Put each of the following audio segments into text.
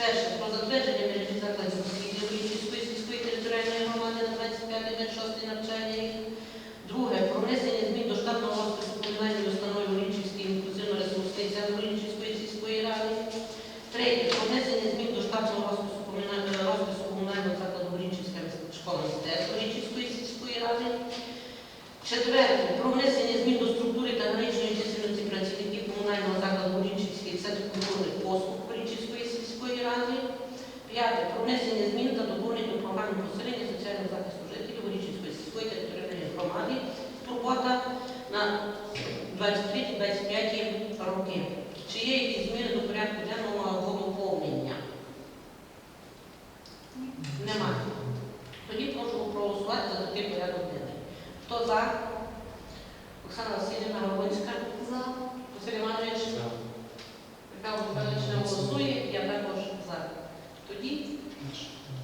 Перше про затвердження мережі закладів освіти Вінницької сільської територіальної громади на 25-6 навчання. рік. Друге про внесення змін до штатного розпису комунальної установи Рінчівської інклюзивно-ресурсної центру Рінчівської сільської ради. Третє про внесення змін до штатного розпису комунального розпису комунального закладу Рінчівська школа мистецтва Рінчівської сільської ради. Четверте про внесення змін до структури та граничної Хто за? Оксана Васильівна Горобинська. За. Василь Іванович. Михайло Михайлович не голосує, я також за. Тоді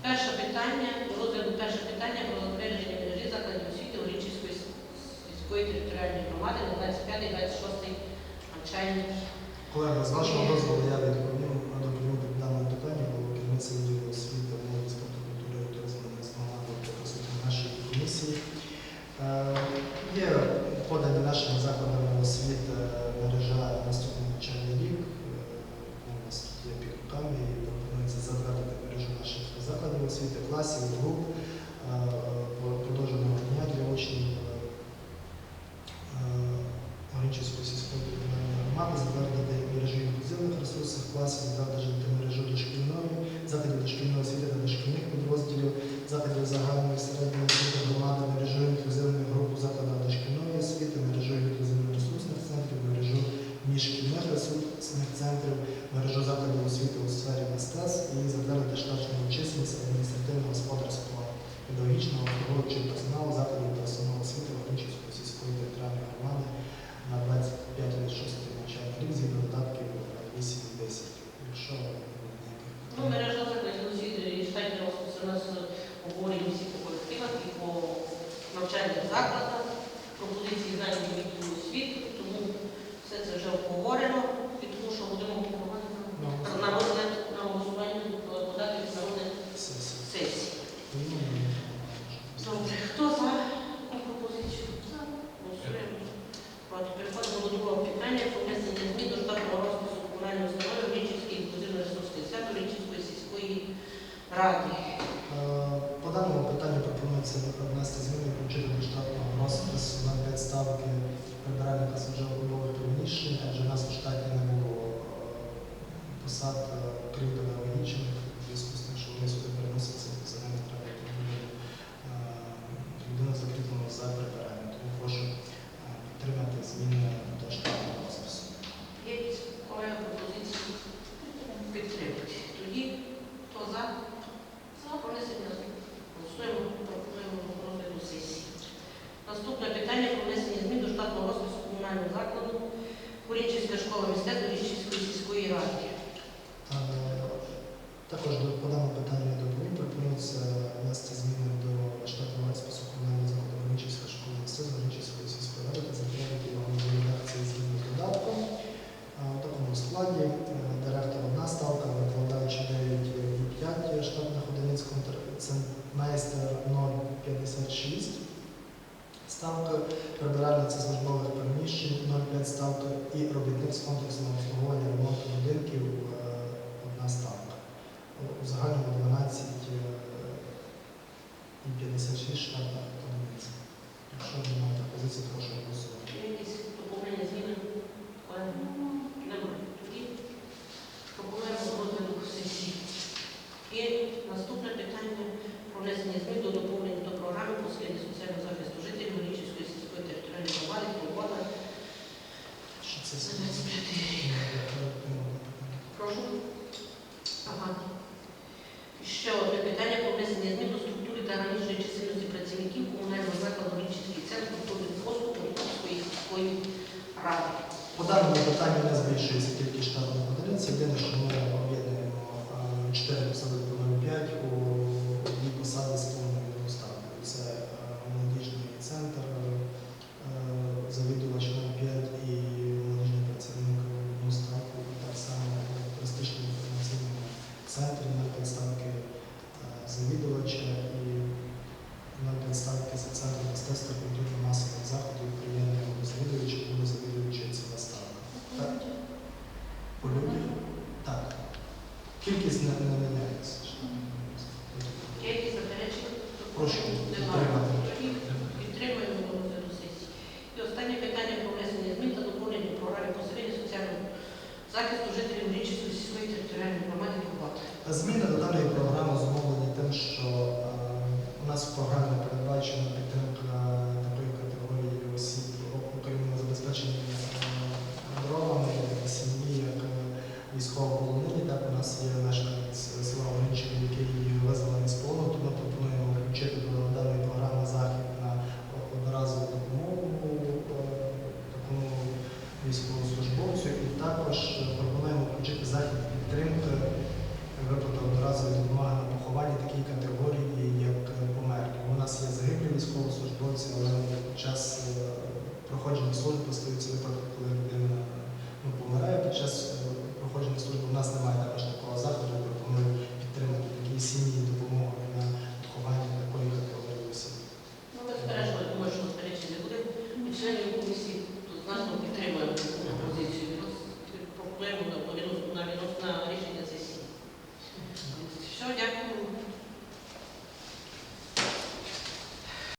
перше питання, розгляду перше питання про затвердження мережі закладів освіти Орічівської сільської територіальної громади на 25-26 навчальний. Колеги, з вашого дозволу я відповім доповім по даному питанню, бо керівниця відділу освіти, молоді, спорту, культури і туризму не змогла бути присутня в нашій комісії. Е, Є подані нашими закладами освіти мережа на наступний навчальний рік. Е, У нас тут є під руками і пропонується затвердити мережу наших закладів освіти, класів, груп е, продовженого дня для учнів. Горінчівської сільської територіальної громади, затвердити мережу інклюзивних ресурсів класів, затвердити мережу дошкільної, закладів дошкільної освіти та дошкільних підрозділів, закладів загальної середньої освіти громади, мережу інклюзивної групи закладів дошкільної освіти, мережу інклюзивно-ресурсних центрів, мережу міжшкільних ресурсних центрів, мережу закладів освіти у сфері мистецтв і затвердити штатну чисельність адміністративно-господарського педагогічного обслуговуючого персоналу закладів та установ освіти Горінчівської сільської територіальної громади на 25-26 навчальний рік згідно додатків 8-10. Якщо ніяких Ну, мережа закладів освіти і штатні розписи у нас обговорені всі по колективах і по навчальних закладах, пропозиції зайняті відділу освіти, тому все це вже обговорено. І тому що будемо Ну, на розгляд на голосування подати на сесії. Добре, хто за пропозицію? Голосуємо. От, Переходимо до другого питання про внесення змін до штатного розпису комунальної установи Річівський інклюзивно-ресурсний центр Річівської сільської ради. Е, По даному пропонується внести зміни включити до штатного розпису на 5 ставки прибиральника службових приміщень, адже нас у штаті не було е, посад, е, крім педагогічних, в зв'язку з тим, що вони сюди переносяться, за ними треба йти людину, е, людину закріплену за прибирання. Тому прошу е, підтримати зміни до штатного розпису. Є якісь колеги пропозиції підтримати. Тоді хто за? За внесення змін. Голосуємо, пропонуємо до розгляду сесії. Наступне питання про внесення змін до штатного розпису комунального закладу Курінчівська школа мистецтва Річівської сільської ради. Е, Також до по даному питанню доповім пропонується внести зміни до штатного розпису комунального закладу Гранічівська школа мистецтва Гранічівської сільської ради та затвердити його в редакції згідно з додатком. Е, У такому складі е, директор одна ставка, викладач 9,5 штатних одиниць, майстер 0,56 ставка, прибиральниця службових приміщень 0,5 ставка і робітник з комплексного обслуговування ремонту будинків е, одна ставка. У загальному 12 е, і 56 штатних одиниць. Якщо немає пропозиції, прошу голосувати. Є якісь доповнення зміни? Колеги? Немає. Тоді пропонуємо до розгляду сесії. І наступне питання про внесення змін до доповнення до програми посилення соціального захисту жителів Горічівської сільської територіальної громади «Турбота» Що це за 25 рік. Прошу. Ага. І ще одне питання про внесення змін до структури та граничної чисельності працівників комунального закладу Горічівський центр культури і послуг Горічівської сільської ради. По даному питанню не збільшується кількість штатних одиниць. Єдине, що ми об'єднуємо е, 4 посади по 0,5 у дві посади з Прошу підтримати. Тоді підтримуємо сесії. І останнє питання про внесення змін програми посилення соціального захисту жителів Річівської сільської територіальної громади Кубати. До даної програми зумовлені тим, що е, у нас в програмі звичайно, його ми всі тут нас підтримуємо.